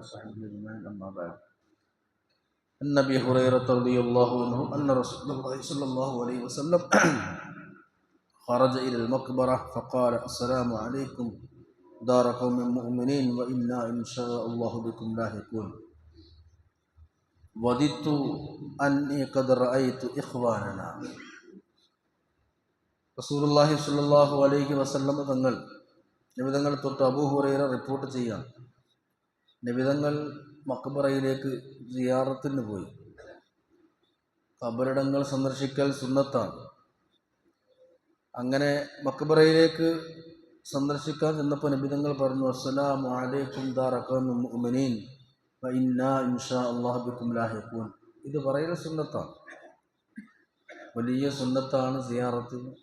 وصحبه أجمعين أما بعد عن أبي هريرة رضي الله عنه أن رسول الله صلى الله عليه وسلم خرج إلى المقبرة فقال السلام عليكم دار قوم مؤمنين وإنا إن شاء الله بكم لاحقون وددت أني قد رأيت إخواننا റസൂലുള്ളാഹി സ്വല്ലല്ലാഹു അലൈഹി വസല്ലം തങ്ങൾ നിബിതങ്ങൾ തൊട്ട് അബൂഹുറൈറ റിപ്പോർട്ട് ചെയ്യാം നിബിതങ്ങൾ മക്ബറയിലേക്ക് സിയാറത്തിന് പോയി. കബറിടങ്ങൾ സന്ദർശിക്കൽ സുന്നത്താണ്. അങ്ങനെ മക്ബറയിലേക്ക് സന്ദർശിക്കാൻ ചെന്നപ്പോൾ നിബിതങ്ങൾ പറഞ്ഞു അസ്സലാം അലൈക്കും ദാറഖീൻ ഇന്നാ ഇൻഷാ അല്ലാഹു ബിക്കും ലാഹിഖൂൻ. ഇത് പറയുന്ന സുന്നത്താണ്. വലിയ സുന്നത്താണ് സിയാറത്ത്.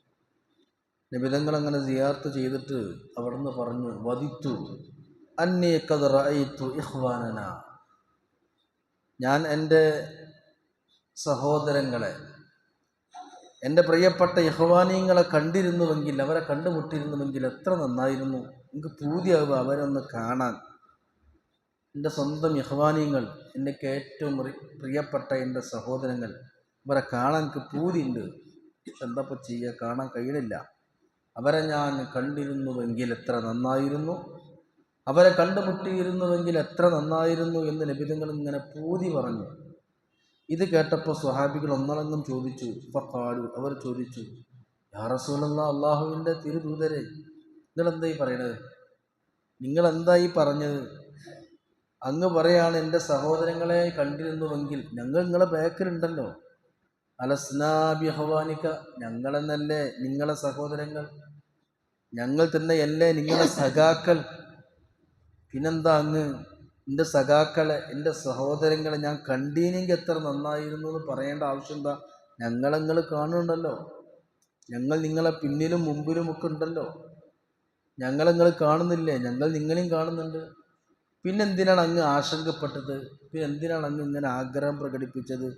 നിബിതങ്ങൾ അങ്ങനെ സിയാർത്ത് ചെയ്തിട്ട് അവിടുന്ന് പറഞ്ഞു വധിത്തു ഞാൻ എന്റെ സഹോദരങ്ങളെ എന്റെ പ്രിയപ്പെട്ട ഇഹ്വാനീങ്ങളെ കണ്ടിരുന്നുവെങ്കിൽ അവരെ കണ്ടുമുട്ടിയിരുന്നുവെങ്കിൽ എത്ര നന്നായിരുന്നു. എനിക്ക് പൂതിയാവുക അവരൊന്ന് കാണാൻ. എന്റെ സ്വന്തം ഇഹ്വാനീങ്ങൾ എനിക്ക് ഏറ്റവും പ്രിയപ്പെട്ട എന്റെ സഹോദരങ്ങൾ ഇവരെ കാണാൻ എനിക്ക് പൂതിയുണ്ട്. എന്തപ്പോൾ ചെയ്യുക? കാണാൻ കഴിയണില്ല. അവരെ ഞാൻ കണ്ടിരുന്നുവെങ്കിൽ എത്ര നന്നായിരുന്നു. അവരെ കണ്ടുമുട്ടിയിരുന്നുവെങ്കിൽ എത്ര നന്നായിരുന്നു എന്ന് നബിതങ്ങൾ ഇങ്ങനെ പൂതി പറഞ്ഞു. ഇത് കേട്ടപ്പോൾ സ്വഹാബികൾ ഒന്നടങ്കം ചോദിച്ചു ഫക്കാലു അവർ ചോദിച്ചു യാറസൂലല്ല അള്ളാഹുവിന്റെ തിരുദൂതരെ നിങ്ങളെന്തായി പറയണത്? നിങ്ങളെന്തായി പറഞ്ഞത്? അങ്ങ് പറയാണ് എന്റെ സഹോദരങ്ങളെ കണ്ടിരുന്നുവെങ്കിൽ ഞങ്ങൾ നിങ്ങളെ ബേക്കലുണ്ടല്ലോ. അലസ്നാബി ഹവാനിക്ക ഞങ്ങളെന്നല്ലേ നിങ്ങളെ സഹോദരങ്ങൾ? ഞങ്ങൾ തന്നെ അല്ലേ നിങ്ങളെ സഖാക്കൾ? പിന്നെന്താ അങ്ങ് എന്റെ സഖാക്കളെ എന്റെ സഹോദരങ്ങളെ ഞാൻ കണ്ടീനെങ്കിൽ എത്ര നന്നായിരുന്നു എന്ന് പറയേണ്ട ആവശ്യം എന്താ ഞങ്ങളങ്ങൾ കാണുന്നുണ്ടല്ലോ. ഞങ്ങൾ നിങ്ങളെ പിന്നിലും മുമ്പിലും ഒക്കെ ഉണ്ടല്ലോ. ഞങ്ങളങ്ങൾ കാണുന്നില്ലേ? ഞങ്ങൾ നിങ്ങളെയും കാണുന്നുണ്ട്. പിന്നെന്തിനാണ് അങ്ങ് ആശങ്കപ്പെട്ടത്? പിന്നെ എന്തിനാണ് അങ്ങ് ഇങ്ങനെ ആഗ്രഹം പ്രകടിപ്പിച്ചത്?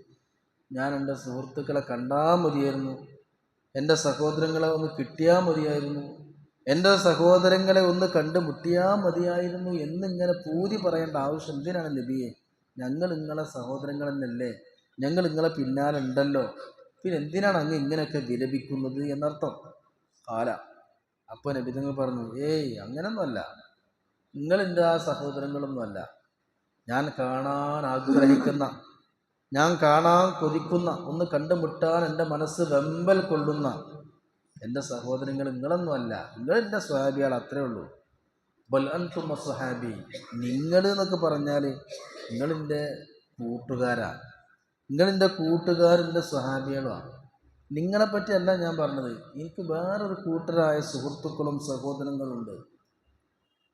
ഞാൻ എന്റെ സുഹൃത്തുക്കളെ കണ്ടാൽ മതിയായിരുന്നു. എന്റെ സഹോദരങ്ങളെ ഒന്ന് കിട്ടിയാൽ മതിയായിരുന്നു. എന്റെ സഹോദരങ്ങളെ ഒന്ന് കണ്ടുമുട്ടിയാൽ മതിയായിരുന്നു എന്നിങ്ങനെ പൂതി പറയേണ്ട ആവശ്യം. എന്തിനാണ് നബിയെ? ഞങ്ങൾ നിങ്ങളെ സഹോദരങ്ങളെന്നല്ലേ? ഞങ്ങൾ നിങ്ങളെ പിന്നാലെ ഉണ്ടല്ലോ പിന്നെ എന്തിനാണ് അങ്ങ് ഇങ്ങനെയൊക്കെ വിലപിക്കുന്നത് എന്നർത്ഥം? കാല അപ്പോൾ നബി നിങ്ങൾ പറഞ്ഞു ഏയ് അങ്ങനൊന്നുമല്ല. നിങ്ങളെന്റെ ആ സഹോദരങ്ങളൊന്നുമല്ല. ഞാൻ കാണാൻ ആഗ്രഹിക്കുന്ന ഞാൻ കാണാൻ കൊതിക്കുന്ന ഒന്ന് കണ്ടുമുട്ടാൻ എന്റെ മനസ്സ് വെമ്പൽ കൊള്ളുന്ന എന്റെ സഹോദരങ്ങൾ നിങ്ങളൊന്നുമല്ല നിങ്ങൾ എന്റെ സ്വഹാബികൾ അത്രേ ഉള്ളൂ. ബൽ അൻതുമ സ്വഹാബി നിങ്ങൾ എന്നൊക്കെ പറഞ്ഞാൽ നിങ്ങളെന്റെ കൂട്ടുകാരാണ് നിങ്ങളെന്റെ കൂട്ടുകാരന്റെ സ്വഹാബികളുമാണ് നിങ്ങളെ പറ്റിയല്ല ഞാൻ പറഞ്ഞത്. എനിക്ക് വേറൊരു കൂട്ടരായ സുഹൃത്തുക്കളും സഹോദരങ്ങളുണ്ട്.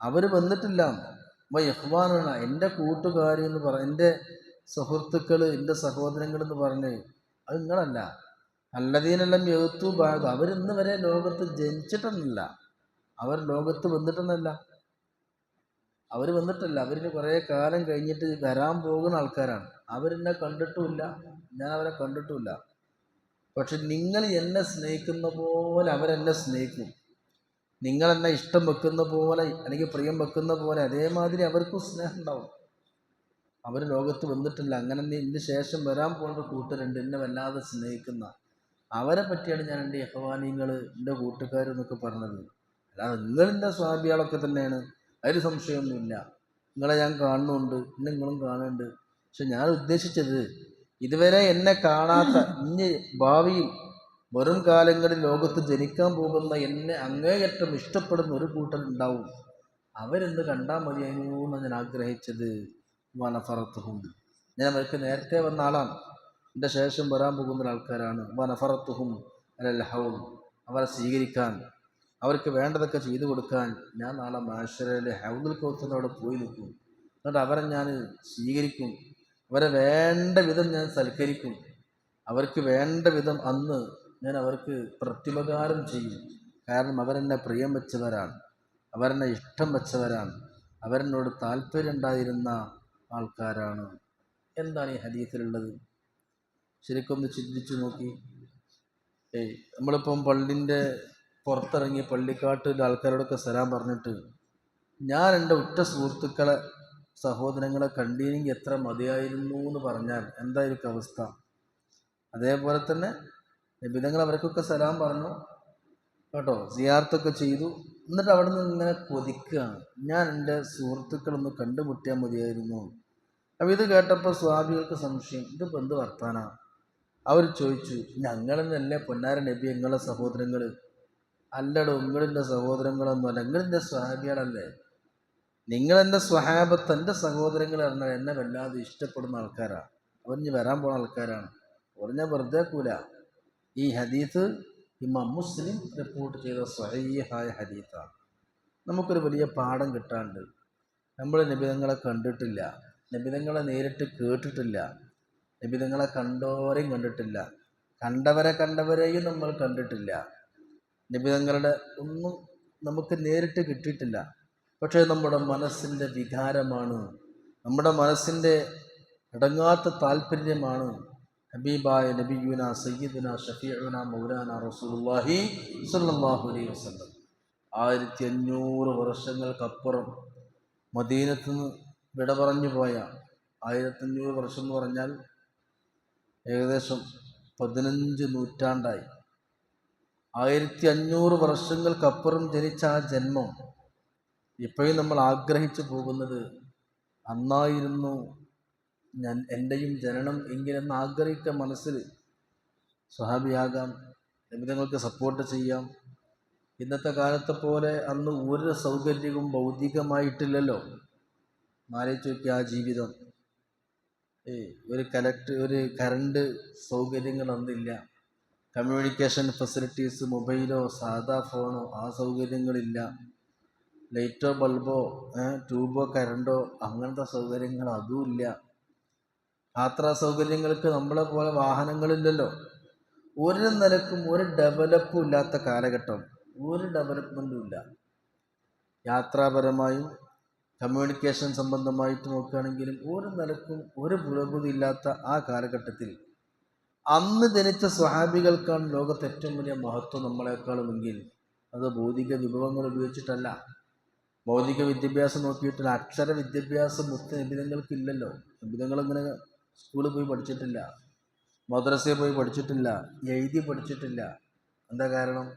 അവർ വന്നിട്ടില്ല. യഹ്വാനാണ് എന്റെ കൂട്ടുകാരി എന്ന് പറ എന്റെ സുഹൃത്തുക്കൾ എന്റെ സഹോദരങ്ങൾ എന്ന് പറഞ്ഞ് അത് നിങ്ങളല്ല. അല്ലതീനെല്ലാം എഴുത്തു ഭാഗം. അവരിന്ന് വരെ ലോകത്ത് ജനിച്ചിട്ടൊന്നുമില്ല. അവർ ലോകത്ത് വന്നിട്ടൊന്നല്ല അവർ വന്നിട്ടല്ല. അവരിന് കുറേ കാലം കഴിഞ്ഞിട്ട് വരാൻ പോകുന്ന ആൾക്കാരാണ്. അവരെന്നെ കണ്ടിട്ടുമില്ല. ഞാൻ അവരെ കണ്ടിട്ടുമില്ല. പക്ഷെ നിങ്ങൾ എന്നെ സ്നേഹിക്കുന്ന പോലെ അവരെന്നെ സ്നേഹിക്കും. നിങ്ങൾ എന്നെ ഇഷ്ടം വെക്കുന്ന പോലെ അല്ലെങ്കിൽ പ്രിയം വെക്കുന്ന പോലെ അതേമാതിരി അവർക്കും സ്നേഹം ഉണ്ടാവും. അവർ ലോകത്ത് വന്നിട്ടില്ല. അങ്ങനെ ഇതിന് ശേഷം വരാൻ പോകുന്ന കൂട്ടരുണ്ട് എന്നെ വല്ലാതെ സ്നേഹിക്കുന്ന അവരെ പറ്റിയാണ് ഞാൻ എന്റെ യഹവാനിങ്ങൾ എന്റെ കൂട്ടുകാരെന്നൊക്കെ പറഞ്ഞത്. അല്ലാതെ നിങ്ങളെന്റെ സ്വാഭികളൊക്കെ തന്നെയാണ്. അതിൽ സംശയമൊന്നുമില്ല. നിങ്ങളെ ഞാൻ കാണുന്നുണ്ട്. എന്നെ നിങ്ങളും കാണുന്നുണ്ട്. പക്ഷെ ഞാൻ ഉദ്ദേശിച്ചത് ഇതുവരെ എന്നെ കാണാത്ത ഇനി ഭാവിയിൽ വരും കാലങ്ങളിൽ ലോകത്ത് ജനിക്കാൻ പോകുന്ന എന്നെ അങ്ങേയറ്റം ഇഷ്ടപ്പെടുന്ന ഒരു കൂട്ടരുണ്ടാവും അവരെന്ത് കണ്ടാൽ മതിയായിരുന്നു എന്നാണ് ഞാൻ ആഗ്രഹിച്ചത്. വനഫറത്തുഹും. ഞാൻ അവർക്ക് നേരത്തെ വന്ന ആളാണ്. എന്റെ ശേഷം വരാൻ പോകുന്ന ആൾക്കാരാണ്. വനഫറത്തുഹും അലഹവും അവരെ സ്വീകരിക്കാൻ അവർക്ക് വേണ്ടതൊക്കെ ചെയ്തു കൊടുക്കാൻ ഞാൻ നാളെ മാഷരയിലെ ഹൗദുൽ കൗത്തിന്റെ അവിടെ പോയി നിൽക്കും. എന്നിട്ട് അവരെ ഞാൻ സ്വീകരിക്കും. അവരെ വേണ്ട വിധം ഞാൻ സൽക്കരിക്കും. അവർക്ക് വേണ്ട വിധം അന്ന് ഞാൻ അവർക്ക് പ്രത്യുപകാരം ചെയ്യും. കാരണം അവരെന്നെ പ്രിയം വെച്ചവരാണ്. അവരെന്നെ ഇഷ്ടം വെച്ചവരാണ്. അവരെന്നോട് താല്പര്യം ഉണ്ടായിരുന്ന ആൾക്കാരാണ്. എന്താണ് ഈ ഹദീസിലുള്ളത്? ശരിക്കൊന്ന് ചിന്തിച്ചു നോക്കി. ഏയ് നമ്മളിപ്പം പള്ളിന്റെ പുറത്തിറങ്ങി പള്ളിക്കാട്ടിലെ ആൾക്കാരോടൊക്കെ സലാം പറഞ്ഞിട്ട് ഞാൻ എന്റെ ഉറ്റ സുഹൃത്തുക്കളെ സഹോദരങ്ങളെ കണ്ടിരുന്നെങ്കിൽ എത്ര മതിയായിരുന്നു എന്ന് പറഞ്ഞാൽ എന്തായിരിക്കും അവസ്ഥ? അതേപോലെ തന്നെ നിബിധങ്ങൾ അവർക്കൊക്കെ സലാം പറഞ്ഞു. കേട്ടോ സിയാർത്തൊക്കെ ചെയ്തു. എന്നിട്ട് അവിടെ നിന്ന് ഇങ്ങനെ കൊതിക്കുകയാണ് ഞാൻ എന്റെ സുഹൃത്തുക്കളൊന്ന് കണ്ടുമുട്ടിയാൽ മതിയായിരുന്നു. അപ്പം ഇത് കേട്ടപ്പോൾ സ്വാമികൾക്ക് സംശയം. ഇതിപ്പോൾ എന്ത് വർത്താനാ? അവർ ചോദിച്ചു ഞങ്ങളെന്നല്ലേ പൊന്നാര നബി നിങ്ങളെ സഹോദരങ്ങൾ അല്ലടോ നിങ്ങളിന്റെ സഹോദരങ്ങളൊന്നുമല്ല നിങ്ങളിന്റെ സ്വഹാബിയാണല്ലേ നിങ്ങളെന്റെ സ്വഹാബത്ത് എന്റെ സഹോദരങ്ങൾ പറഞ്ഞാൽ എന്നെ വല്ലാതെ ഇഷ്ടപ്പെടുന്ന ആൾക്കാരാണ് അവരിഞ്ഞ് വരാൻ പോണ ആൾക്കാരാണ്. പറഞ്ഞ വെറുതെ കൂല ഈ ഹദീത്ത് ഇമാം മുസ്ലിം റിപ്പോർട്ട് ചെയ്ത സ്വഹീഹായ ഹദീത്താണ് നമുക്കൊരു വലിയ പാഠം കിട്ടാണ്ട്. നമ്മൾ നിബിധങ്ങളെ കണ്ടിട്ടില്ല. നിബിധങ്ങളെ നേരിട്ട് കേട്ടിട്ടില്ല. നിബിധങ്ങളെ കണ്ടോരെയും കണ്ടിട്ടില്ല. കണ്ടവരെ കണ്ടവരെയും നമ്മൾ കണ്ടിട്ടില്ല. നിബിധങ്ങളുടെ ഒന്നും നമുക്ക് നേരിട്ട് കിട്ടിയിട്ടില്ല. പക്ഷേ നമ്മുടെ മനസ്സിന്റെ വികാരമാണ്. നമ്മുടെ മനസ്സിന്റെ അടങ്ങാത്ത താല്പര്യമാണ്. ഹബീബായ നബിയുന സയ്യിദുന ഷഫീഉന മൗലാന റസൂലുള്ളാഹി സ്വല്ലല്ലാഹു അലൈഹി വസല്ലം. ആയിരത്തി അഞ്ഞൂറ് വർഷങ്ങൾക്കപ്പുറം മദീനത്ത് നിന്ന് വിട പറഞ്ഞു പോയ ആയിരത്തഞ്ഞൂറ് വർഷം എന്ന് പറഞ്ഞാൽ ഏകദേശം പതിനഞ്ച് നൂറ്റാണ്ടായി. ആയിരത്തി അഞ്ഞൂറ് വർഷങ്ങൾക്കപ്പുറം ജനിച്ച ആ ജന്മം ഇപ്പോഴും നമ്മൾ ആഗ്രഹിച്ചു പോകുന്നത് അന്നായിരുന്നു ഞാൻ എന്റെയും ജനനം എങ്കിലെന്ന് ആഗ്രഹിച്ച മനസ്സിൽ സ്വഹാബിയാകാം നിമിതങ്ങൾക്ക് സപ്പോർട്ട് ചെയ്യാം. ഇന്നത്തെ കാലത്തെ പോലെ അന്ന് ഒരു സൗകര്യവും ഭൗതികമായിട്ടില്ലല്ലോ. ആലോചിച്ച് നോക്കി ആ ജീവിതം. ഒരു കലക്ട് ഒരു കറണ്ട് സൗകര്യങ്ങൾ അന്നില്ല. കമ്മ്യൂണിക്കേഷൻ ഫെസിലിറ്റീസ് മൊബൈലോ സാധാ ഫോണോ ആ സൗകര്യങ്ങളില്ല. ലൈറ്റോ ബൾബോ ട്യൂബോ കറണ്ടോ അങ്ങനത്തെ സൗകര്യങ്ങൾ അതുമില്ല യാത്രാ സൗകര്യങ്ങൾക്ക് നമ്മളെ പോലെ വാഹനങ്ങളില്ലല്ലോ. ഒരു നിലക്കും ഒരു ഡെവലപ്പും ഇല്ലാത്ത കാലഘട്ടം. ഒരു ഡെവലപ്മെന്റും ഇല്ല. യാത്രാപരമായും കമ്മ്യൂണിക്കേഷൻ സംബന്ധമായിട്ട് നോക്കുകയാണെങ്കിലും ഒരു നിലക്കും ഒരു പുരോഗതി ഇല്ലാത്ത ആ കാലഘട്ടത്തിൽ അന്ന് ജനിച്ച സ്വഹാബികൾക്കാണ് ലോകത്ത് ഏറ്റവും വലിയ മഹത്വം നമ്മളെക്കാളുമെങ്കിൽ അത് ഭൗതിക വിഭവങ്ങൾ ഉപയോഗിച്ചിട്ടല്ല. ഭൗതിക വിദ്യാഭ്യാസം നോക്കിയിട്ടില്ല. അക്ഷര വിദ്യാഭ്യാസം മുത്ത നിബിധങ്ങൾക്ക് ഇല്ലല്ലോ നിബിധങ്ങൾ സ്കൂളിൽ പോയി പഠിച്ചിട്ടില്ല. മദ്രസയിൽ പോയി പഠിച്ചിട്ടില്ല. എഴുതി പഠിച്ചിട്ടില്ല. എന്താ കാരണം?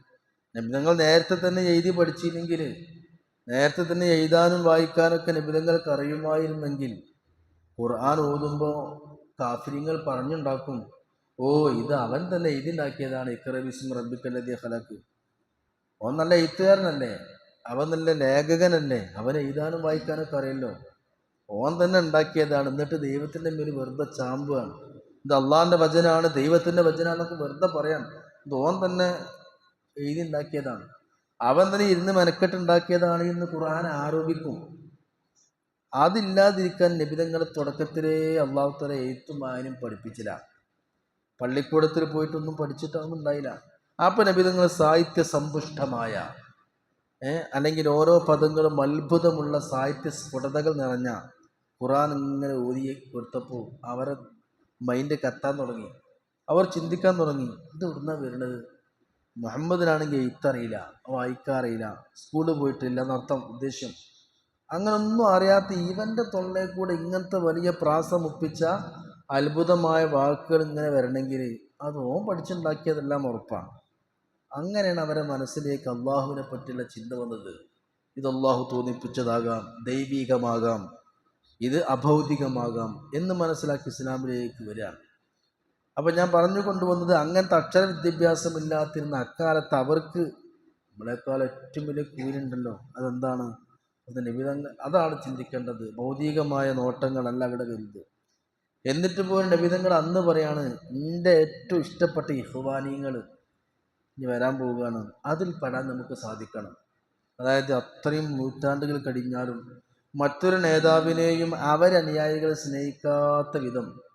നിബിധങ്ങൾ നേരത്തെ തന്നെ എഴുതി പഠിച്ചില്ലെങ്കിൽ നേരത്തെ തന്നെ എഴുതാനും വായിക്കാനൊക്കെ നിബിധങ്ങൾക്ക് അറിയുമായിരുന്നെങ്കിൽ ഖുർആൻ ഓതുമ്പോൾ കാഫര്യങ്ങൾ പറഞ്ഞുണ്ടാക്കും. ഓ ഇത് അവൻ തന്നെ എഴുതിണ്ടാക്കിയതാണ്. ഇക്കറബിസ്മ റബ്ബിക്കല്ലതി ഹലക്ക് അവൻ നല്ല എഴുത്തുകാരനല്ലേ? അവൻ നല്ല ലേഖകനല്ലേ? അവൻ എഴുതാനും വായിക്കാനൊക്കെ അറിയല്ലോ. ഓൻ തന്നെ ഉണ്ടാക്കിയതാണ്. എന്നിട്ട് ദൈവത്തിന്റെ മേൽ വെറുതെ ചാമ്പുകയാണ് ഇത് അള്ളാഹിന്റെ വചനാണ്. ദൈവത്തിന്റെ വചനാണെന്നൊക്കെ വെറുതെ പറയാം ഇത് ഓൻ തന്നെ എഴുതി ഉണ്ടാക്കിയതാണ് അവൻ തന്നെ ഇരുന്ന് മെനക്കെട്ടുണ്ടാക്കിയതാണ് എന്ന് ഖുർആൻ ആരോപിക്കും. അതില്ലാതിരിക്കാൻ നിബിതങ്ങൾ തുടക്കത്തിലേ അള്ളാഹുത്തല തല എഴുത്തും വായനയും പഠിപ്പിച്ചില്ല. പള്ളിക്കൂടത്തിൽ പോയിട്ടൊന്നും പഠിച്ചിട്ടൊന്നും ഉണ്ടായില്ല. അപ്പം നബിതങ്ങൾ സാഹിത്യ സമ്പുഷ്ടമായ അല്ലെങ്കിൽ ഓരോ പദങ്ങളും അത്ഭുതമുള്ള സാഹിത്യ സ്ഫുടതകൾ നിറഞ്ഞ ഖുറാൻ ഇങ്ങനെ ഓതി കൊടുത്തപ്പോൾ അവരെ മൈൻഡ് കത്താൻ തുടങ്ങി. അവർ ചിന്തിക്കാൻ തുടങ്ങി ഇത് ഇവിടുന്ന വരുന്നത്? മുഹമ്മദിനാണെങ്കിൽ എഴുത്തറിയില്ല വായിക്കാറിയില്ല സ്കൂളിൽ പോയിട്ടില്ല എന്നർത്ഥം ഉദ്ദേശ്യം അങ്ങനൊന്നും അറിയാത്ത ഇവന്റെ തൊള്ളയിൽ കൂടെ ഇങ്ങനത്തെ വലിയ പ്രാസമുപ്പിച്ച അത്ഭുതമായ വാക്കുകൾ ഇങ്ങനെ വരണമെങ്കിൽ അത് ഓൻ പഠിച്ചുണ്ടാക്കിയതെല്ലാം ഉറപ്പാണ്. അങ്ങനെയാണ് അവരെ മനസ്സിലേക്ക് അള്ളാഹുവിനെ പറ്റിയുള്ള ചിന്ത വന്നത്. ഇത് അള്ളാഹു തോന്നിപ്പിച്ചതാകാം ദൈവീകമാകാം ഇത് അഭൗതികമാകാം എന്ന് മനസ്സിലാക്കി ഇസ്ലാമിലേക്ക് വരികയാണ്. അപ്പം ഞാൻ പറഞ്ഞു കൊണ്ടുവന്നത് അങ്ങനത്തെ അക്ഷര വിദ്യാഭ്യാസം ഇല്ലാത്തിരുന്ന അക്കാലത്ത് അവർക്ക് നമ്മളെക്കാൾ ഏറ്റവും വലിയ കൂലുണ്ടല്ലോ അതെന്താണ്? അതിന്റെ വിധങ്ങൾ അതാണ് ചിന്തിക്കേണ്ടത്. ഭൗതികമായ നോട്ടങ്ങളല്ല അവിടെ വലുത് എന്നിട്ട് പോലും നബിതങ്ങൾ അന്ന് പറയാണ് എന്റെ ഏറ്റവും ഇഷ്ടപ്പെട്ട ഇഹ്വാനീയങ്ങൾ ഇനി വരാൻ പോവുകയാണ്. അതിൽ പെടാൻ നമുക്ക് സാധിക്കണം. അതായത് അത്രയും നൂറ്റാണ്ടുകൾ കഴിഞ്ഞാലും മറ്റൊരു നേതാവിനെയും അവരനുയായികളെ സ്നേഹിക്കാത്ത വിധം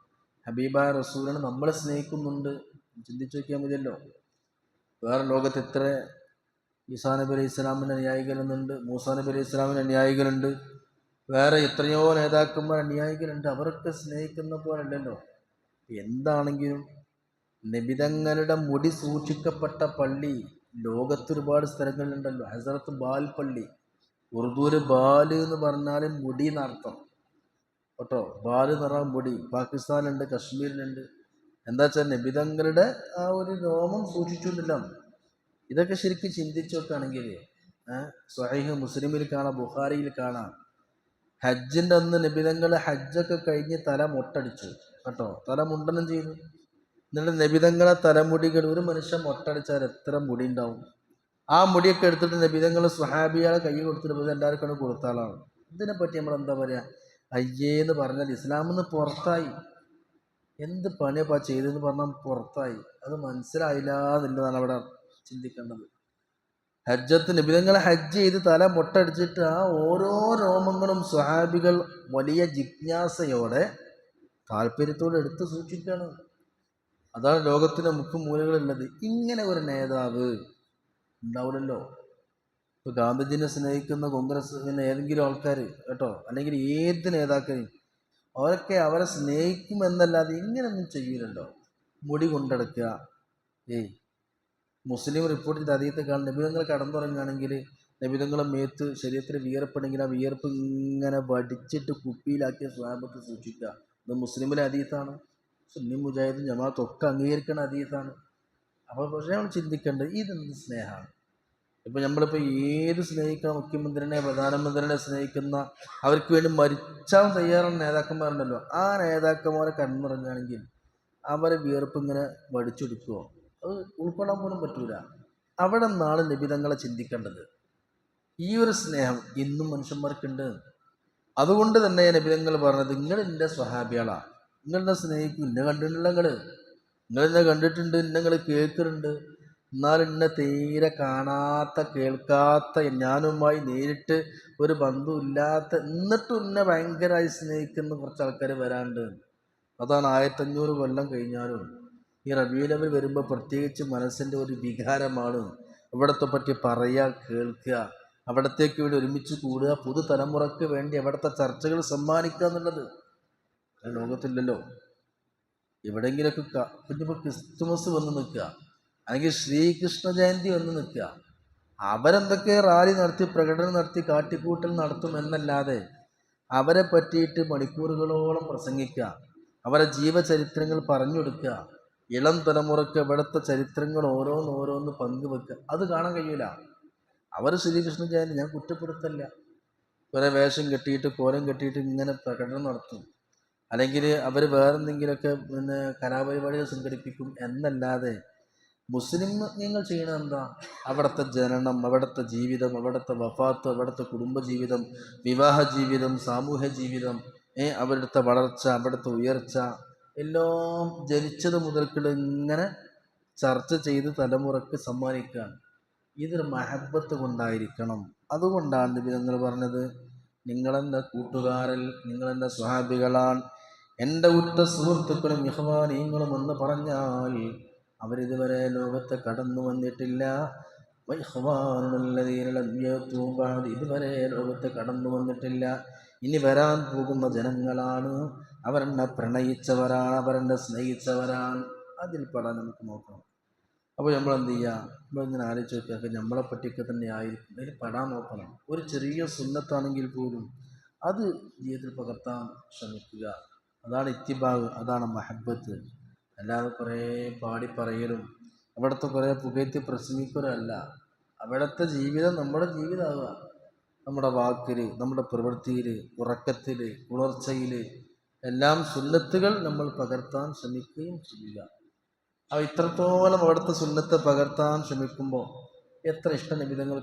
ഹബീബായ റസൂലിനെ നമ്മളെ സ്നേഹിക്കുന്നുണ്ട്. ചിന്തിച്ചു നോക്കിയാൽ മതിയല്ലോ. വേറെ ലോകത്ത് എത്ര ഈസാ നബി അലൈഹി ഇസ്ലാമിന്റെ അനുയായികളുണ്ട് മൂസാ നബി അലൈഹി ഇസ്ലാമിന്റെ അനുയായികളുണ്ട്. വേറെ എത്രയോ നേതാക്കന്മാർ അനുയായികളുണ്ട്. അവരൊക്കെ സ്നേഹിക്കുന്ന പോലല്ലല്ലോ എന്താണെങ്കിലും നിബിതങ്ങളുടെ മുടി സൂക്ഷിക്കപ്പെട്ട പള്ളി ലോകത്ത് ഒരുപാട് സ്ഥലങ്ങളിലുണ്ടല്ലോ. ഹസരത്ത് ബാൽ പള്ളി ഉറുദൂര് ബാൽ എന്ന് പറഞ്ഞാൽ മുടി എന്നർത്ഥം കേട്ടോ? ബാൽ നിറാൻ പൊടി. പാകിസ്ഥാനിലുണ്ട് കശ്മീരിലുണ്ട് എന്താ വെച്ചാൽ നബിതങ്ങളുടെ ആ ഒരു രോമം സൂക്ഷിച്ചിട്ടില്ല ഇതൊക്കെ ശരിക്കും ചിന്തിച്ചു നോക്കുകയാണെങ്കിൽ സ്വഹീഹ് മുസ്ലിമിൽ കാണാം ബുഹാരിയിൽ കാണാം. ഹജ്ജിന്റെ അന്ന് നബിതങ്ങൾ ഹജ്ജൊക്കെ കഴിഞ്ഞ് തല മൊട്ടടിച്ചു. കേട്ടോ? തല മുണ്ടനം ചെയ്തു. എന്നിട്ട് നബിതങ്ങളെ തലമുടികൾ ഒരു മനുഷ്യൻ മൊട്ടടിച്ചാൽ എത്ര മുടി ഉണ്ടാവും? ആ മുടിയൊക്കെ എടുത്തിട്ട് നബിതങ്ങൾ സ്വഹാബിയാളെ കൈ കൊടുത്തിട്ട് എല്ലാവർക്കും കൊടുത്താലാണ് ഇതിനെപ്പറ്റി നമ്മൾ എന്താ പറയുക അയ്യേന്ന് പറഞ്ഞാൽ ഇസ്ലാമിൽ നിന്ന് പുറത്തായി. എന്ത് പണിയപ്പാ ചെയ്തതെന്ന് പറഞ്ഞാൽ പുറത്തായി. അത് മനസ്സിലായില്ല എന്നുള്ളതാണ് അവിടെ ചിന്തിക്കേണ്ടത്. ഹജ്ജത്ത് നിബിധങ്ങളെ ഹജ്ജ് ചെയ്ത് തല മുട്ടടിച്ചിട്ട് ആ ഓരോ രോമങ്ങളും സ്വഹാബികൾ വലിയ ജിജ്ഞാസയോടെ താല്പര്യത്തോടെ എടുത്ത് സൂക്ഷിക്കുകയാണ്. അതാണ് ലോകത്തിന്റെ മുഖ്യ മൂലകളുള്ളത് ഇങ്ങനെ ഒരു നേതാവ് ഉണ്ടാവില്ലല്ലോ. ഇപ്പോൾ ഗാന്ധിജിനെ സ്നേഹിക്കുന്ന കോൺഗ്രസ് പിന്നെ ഏതെങ്കിലും ആൾക്കാർ കേട്ടോ? അല്ലെങ്കിൽ ഏത് നേതാക്കളെയും അവരൊക്കെ അവരെ സ്നേഹിക്കുമെന്നല്ലാതെ ഇങ്ങനെയൊന്നും ചെയ്യില്ലല്ലോ മുടി കൊണ്ടെടുക്കുക. ഏയ്. മുസ്ലിം റിപ്പോർട്ട് ചെയ്ത് അതീത്തെ കാണും നബിതങ്ങൾ കടന്നുറങ്ങുകയാണെങ്കിൽ നബിതങ്ങളെ മേത്ത് ശരീരത്തിൽ വിയർപ്പുണ്ടെങ്കിൽ ആ വിയർപ്പ് ഇങ്ങനെ വടിച്ചിട്ട് കുപ്പിയിലാക്കിയ സ്വാബത്ത് സൂക്ഷിക്കുക. ഇത് മുസ്ലിമിലെ അതീത്താണ്. സുന്നി മുജാഹിദും ജമാഅത്തൊക്കെ അംഗീകരിക്കുന്ന അതീത്താണ്. അപ്പോൾ പക്ഷേ നമ്മൾ ചിന്തിക്കേണ്ടത് ഇതെന്ത് സ്നേഹമാണ്? ഇപ്പം നമ്മളിപ്പോൾ ഏത് സ്നേഹിക്കുന്ന മുഖ്യമന്ത്രിനെ പ്രധാനമന്ത്രിനെ സ്നേഹിക്കുന്ന അവർക്ക് വേണ്ടി മരിച്ചാൽ തയ്യാറാണ് നേതാക്കന്മാരുണ്ടല്ലോ. ആ നേതാക്കന്മാരെ കണ്ണുറങ്ങുകയാണെങ്കിൽ അവരെ വിയർപ്പ് ഇങ്ങനെ വടിച്ചെടുക്കുമോ അത് ഉൾക്കൊള്ളാൻ പോലും പറ്റൂല. അവിടെ നിന്നാണ് ലഭിതങ്ങളെ ചിന്തിക്കേണ്ടത്. ഈ ഒരു സ്നേഹം ഇന്നും മനുഷ്യന്മാർക്കുണ്ട്. അതുകൊണ്ട് തന്നെ നബിതങ്ങൾ പറഞ്ഞത് നിങ്ങൾ എന്റെ സ്വഹാബികളാണ് നിങ്ങളെന്നെ സ്നേഹിക്കും. എന്നെ കണ്ടിട്ടുള്ള നിങ്ങൾ നിങ്ങൾ എന്നെ കണ്ടിട്ടുണ്ട്. എന്നെ നിങ്ങൾ കേൾക്കുന്നുണ്ട്. എന്നാൽ എന്നെ തീരെ കാണാത്ത കേൾക്കാത്ത ഞാനുമായി നേരിട്ട് ഒരു ബന്ധമില്ലാത്ത എന്നിട്ടും എന്നെ ഭയങ്കരമായി സ്നേഹിക്കുന്ന കുറച്ച് ആൾക്കാർ വരാണ്ട്. അതാണ് ആയിരത്തഞ്ഞൂറ് കൊല്ലം കഴിഞ്ഞാലും ഈ റബീലവൽ വരുമ്പോൾ പ്രത്യേകിച്ച് മനസ്സിന്റെ ഒരു വികാരമാണ്. അവിടത്തെ പറ്റി പറയുക കേൾക്കുക അവിടത്തേക്ക് വേണ്ടി ഒരുമിച്ച് കൂടുക പുതുതലമുറക്ക് വേണ്ടി അവിടുത്തെ ചർച്ചകൾ സമ്മാനിക്കുക എന്നുള്ളത് ലോകത്തില്ലല്ലോ. എവിടെയെങ്കിലൊക്കെ കുഞ്ഞിപ്പോൾ ക്രിസ്തുമസ് വന്ന് നിൽക്കുക. അല്ലെങ്കിൽ ശ്രീകൃഷ്ണ ജയന്തി വന്ന് നിൽക്കുക അവരെന്തൊക്കെ റാലി നടത്തി പ്രകടനം നടത്തി കാട്ടിക്കൂട്ടൽ നടത്തും എന്നല്ലാതെ അവരെ പറ്റിയിട്ട് മണിക്കൂറുകളോളം പ്രസംഗിക്കുക. അവരെ ജീവചരിത്രങ്ങൾ പറഞ്ഞു കൊടുക്കുക ഇളം തലമുറയ്ക്ക് ഇവിടുത്തെ ചരിത്രങ്ങൾ ഓരോന്ന് ഓരോന്ന് പങ്കുവെക്കുക. അത് കാണാൻ കഴിയില്ല അവർ ശ്രീകൃഷ്ണ ജയന്തി ഞാൻ കുറ്റപ്പെടുത്തല്ല. കുറേ വേഷം കെട്ടിയിട്ട് കോലം കെട്ടിയിട്ട് ഇങ്ങനെ പ്രകടനം നടത്തും. അല്ലെങ്കിൽ അവർ വേറെന്തെങ്കിലുമൊക്കെ പിന്നെ കലാപരിപാടികൾ സംഘടിപ്പിക്കും എന്നല്ലാതെ മുസ്ലിം നിങ്ങൾ ചെയ്യണത് എന്താ? അവിടുത്തെ ജനനം അവിടുത്തെ ജീവിതം അവിടുത്തെ വഫാത്ത് അവിടുത്തെ കുടുംബജീവിതം വിവാഹ ജീവിതം സാമൂഹ്യ ജീവിതം ഏ അവിടുത്തെ വളർച്ച അവിടുത്തെ ഉയർച്ച എല്ലാം ജനിച്ചത് മുതൽക്കുള്ള ഇങ്ങനെ ചർച്ച ചെയ്ത് തലമുറയ്ക്ക് സമ്മാനിക്കുകയാണ് ഇതൊരു മഹബത്ത് കൊണ്ടായിരിക്കണം. അതുകൊണ്ടാണ് നിങ്ങൾ പറഞ്ഞത് നിങ്ങളെന്റെ കൂട്ടുകാരൽ നിങ്ങളെന്റെ സ്വഹാബികളാണ്. എന്റെ ഉറ്റ സുഹൃത്തുക്കളും ഇഹ്വാനീങ്ങളും എന്ന് പറഞ്ഞാൽ അവരിതുവരെ ലോകത്ത് കടന്നു വന്നിട്ടില്ല. ഇതുവരെ ലോകത്ത് കടന്നു വന്നിട്ടില്ല. ഇനി വരാൻ പോകുന്ന ജനങ്ങളാണ്. അവരെന്നെ പ്രണയിച്ചവരാണ് അവരെന്നെ സ്നേഹിച്ചവരാണ്. അതിൽ പെടാൻ നമുക്ക് നോക്കണം. അപ്പോൾ നമ്മൾ എന്ത് ചെയ്യുക നമ്മളിങ്ങനെ ആലോചിച്ച് നോക്കുക നമ്മളെ പറ്റിയൊക്കെ തന്നെ ആയിരിക്കും. അതിൽ പെടാൻ നോക്കണം. ഒരു ചെറിയ സുന്നത്താണെങ്കിൽ പോലും അത് ജീവിതത്തിൽ പകർത്താൻ ശ്രമിക്കുക. അതാണ് ഇത്തിബാഗ് അതാണ് മഹബത്ത്. അല്ലാതെ കുറേ പാടി പറയലും അവിടുത്തെ കുറേ പുകയത്തി അല്ല അവിടുത്തെ ജീവിതം നമ്മുടെ ജീവിതമാവുക. നമ്മുടെ വാക്കിൽ നമ്മുടെ പ്രവൃത്തിയിൽ ഉറക്കത്തിൽ ഉണർച്ചയിൽ എല്ലാം സുന്നത്തുകൾ നമ്മൾ പകർത്താൻ ശ്രമിക്കുകയും ചെയ്യുക. അവ ഇത്രത്തോളം അവിടുത്തെ സുന്നത്തെ പകർത്താൻ ശ്രമിക്കുമ്പോൾ എത്ര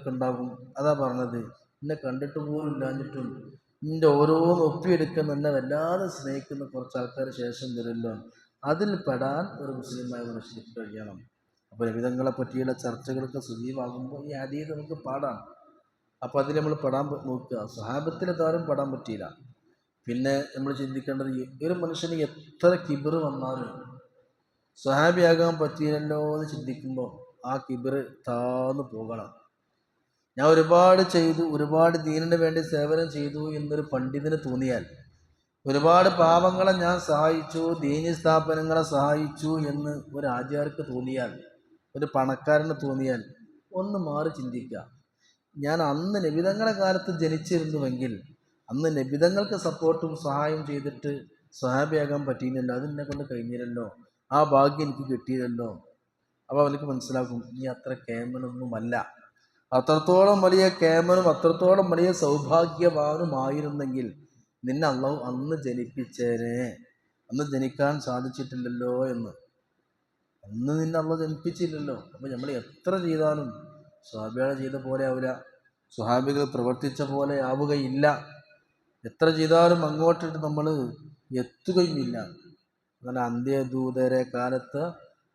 ഉണ്ടാകും അതാ പറഞ്ഞത്. എന്നെ കണ്ടിട്ട് പോലും ഇല്ലാഞ്ഞിട്ടും നിന്റെ ഓരോന്ന് ഒപ്പിയെടുക്കുന്ന എന്നെ വല്ലാതെ സ്നേഹിക്കുന്ന കുറച്ച് ആൾക്കാർ ശേഷം വരുമല്ലോ അതിൽ പെടാൻ ഒരു മുസ്ലിമായ മനുഷ്യർക്ക് കഴിയണം. അപ്പോൾ രവിതങ്ങളെ പറ്റിയുള്ള ചർച്ചകളൊക്കെ സജീവമാകുമ്പോൾ ഈ അതീത് നമുക്ക് പാടാം. അപ്പോൾ അതിൽ നമ്മൾ പെടാൻ നോക്കുക. സ്വഹാബത്തിലെ താരം പെടാൻ പറ്റിയില്ല. പിന്നെ നമ്മൾ ചിന്തിക്കേണ്ടത് ഒരു മനുഷ്യന് എത്ര കിബിർ വന്നാലും സ്വഹാബിയാകാൻ പറ്റിയില്ലല്ലോ എന്ന് ചിന്തിക്കുമ്പോൾ ആ കിബിർ താന്ന് പോകണം. ഞാൻ ഒരുപാട് ചെയ്തു ഒരുപാട് ദീനിന് വേണ്ടി സേവനം ചെയ്തു എന്നൊരു പണ്ഡിതന് തോന്നിയാൽ ഒരുപാട് പാവങ്ങളെ ഞാൻ സഹായിച്ചു ദീനി സ്ഥാപനങ്ങളെ സഹായിച്ചു എന്ന് ഒരു ആചാര്യക്ക് തോന്നിയാൽ ഒരു പണക്കാരന് തോന്നിയാൽ ഒന്ന് മാറി ചിന്തിക്കുക. ഞാൻ അന്ന് നിബിതങ്ങളുടെ കാലത്ത് ജനിച്ചിരുന്നുവെങ്കിൽ അന്ന് നിബിതങ്ങൾക്ക് സപ്പോർട്ടും സഹായം ചെയ്തിട്ട് സഹാബിയാകാൻ പറ്റിയില്ലല്ലോ അത് എന്നെ കൊണ്ട് കഴിഞ്ഞില്ലല്ലോ ആ ഭാഗ്യം എനിക്ക് കിട്ടിയില്ലല്ലോ. അപ്പോൾ അവർക്ക് മനസ്സിലാക്കും നീ അത്ര കേമനൊന്നുമല്ല അത്രത്തോളം വലിയ കേമനും അത്രത്തോളം വലിയ സൗഭാഗ്യവാനുമായിരുന്നെങ്കിൽ നിന്നെ അള്ളാഹു അന്ന് ജനിപ്പിച്ചേനെ അന്ന് ജനിക്കാൻ സാധിച്ചിട്ടില്ലല്ലോ എന്ന്. അന്ന് നിന്നെ അള്ള ജനിപ്പിച്ചില്ലല്ലോ. അപ്പോൾ നമ്മൾ എത്ര ചെയ്താലും സ്വാഭികൾ ചെയ്ത പോലെ ആവില്ല സ്വഹാബികൾ പ്രവർത്തിച്ച പോലെ ആവുകയില്ല. എത്ര ചെയ്താലും അങ്ങോട്ടിട്ട് നമ്മൾ എത്തുകയുമില്ല. അങ്ങനെ അന്ത്യദൂതരെ കാലത്ത്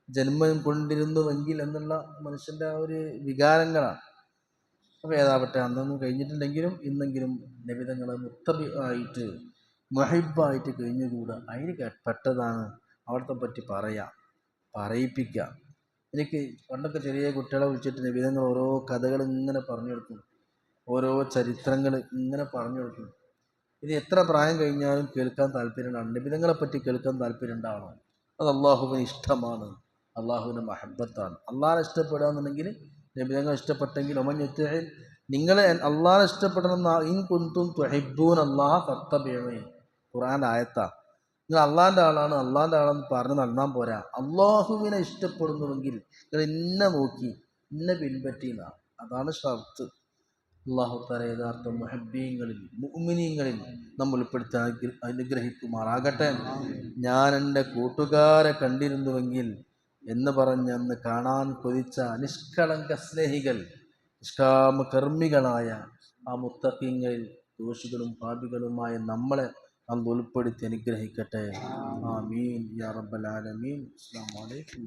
ജന്മം കൊണ്ടിരുന്നുവെങ്കിൽ എന്നുള്ള മനുഷ്യന്റെ ആ ഒരു വികാരങ്ങളാണ്. അപ്പോൾ ഏതാവട്ടെ അന്നൊന്നും കഴിഞ്ഞിട്ടുണ്ടെങ്കിലും ഇന്നെങ്കിലും നബിതങ്ങളെ മുത്തബി ആയിട്ട് മഹിബായിട്ട് കഴിഞ്ഞുകൂടാ. അതിന് പെട്ടതാണ്. അവിടുത്തെ പറ്റി പറയാം. പറയിപ്പിക്കുക എനിക്ക് പണ്ടൊക്കെ ചെറിയ കുട്ടികളെ വിളിച്ചിട്ട് നബിതങ്ങൾ ഓരോ കഥകൾ ഇങ്ങനെ പറഞ്ഞു കൊടുക്കും. ഓരോ ചരിത്രങ്ങൾ ഇങ്ങനെ പറഞ്ഞു കൊടുക്കും. ഇത് എത്ര പ്രായം കഴിഞ്ഞാലും കേൾക്കാൻ താല്പര്യമുണ്ടാണ് നബിതങ്ങളെ പറ്റി കേൾക്കാൻ താല്പര്യം ഉണ്ടാവണം അത് അള്ളാഹുവിന് ഇഷ്ടമാണ്. അള്ളാഹുവിന്റെ മഹബത്താണ്. അള്ളാഹെ ഇഷ്ടപ്പെടുക എന്നുണ്ടെങ്കിൽ നബിതങ്ങൾ ഇഷ്ടപ്പെട്ടെങ്കിൽ ഒമൻ യുത്തഹിൻ നിങ്ങൾ അള്ളാഹ് ഇഷ്ടപ്പെടണം ഇൻ കുന്തും ത്വഹിബൂൻ അള്ളാഹ് ഫത്തബിയമേ ഖുറാന്റെ ആയത്താ. നിങ്ങൾ അള്ളാഹിന്റെ ആളാണ് അള്ളാഹിന്റെ ആളെന്ന് പറഞ്ഞ് നടന്നാൽ പോരാ. അള്ളാഹുവിനെ ഇഷ്ടപ്പെടുന്നുവെങ്കിൽ നിങ്ങൾ ഇന്നെ നോക്കി ഇന്നെ പിൻപറ്റിയെന്നാണ് അതാണ് ഷർത്ത്. അള്ളാഹു തല യഥാർത്ഥ മുഹബീങ്ങളിൽ മുഅ്മിനീങ്ങളിൽ നമ്മൾ ഉൾപ്പെടുത്തി അനുഗ്ര- അനുഗ്രഹിക്കുമാറാകട്ടെ. ഞാൻ എന്റെ കൂട്ടുകാരെ കണ്ടിരുന്നുവെങ്കിൽ എന്ന് പറഞ്ഞ് അന്ന് കാണാൻ കൊതിച്ച നിഷ്കളങ്ക സ്നേഹികൾ നിഷ്കാമ കർമ്മികളായ ആ മുത്തക്കിങ്ങളിൽ ദോഷികളും പാപികളുമായ നമ്മളെ അന്ന് ഉൾപ്പെടുത്തി അനുഗ്രഹിക്കട്ടെ. ആമീൻ. യാ റബ്ബൽ ആലമീൻ. അസ്സലാമു വലൈക്കും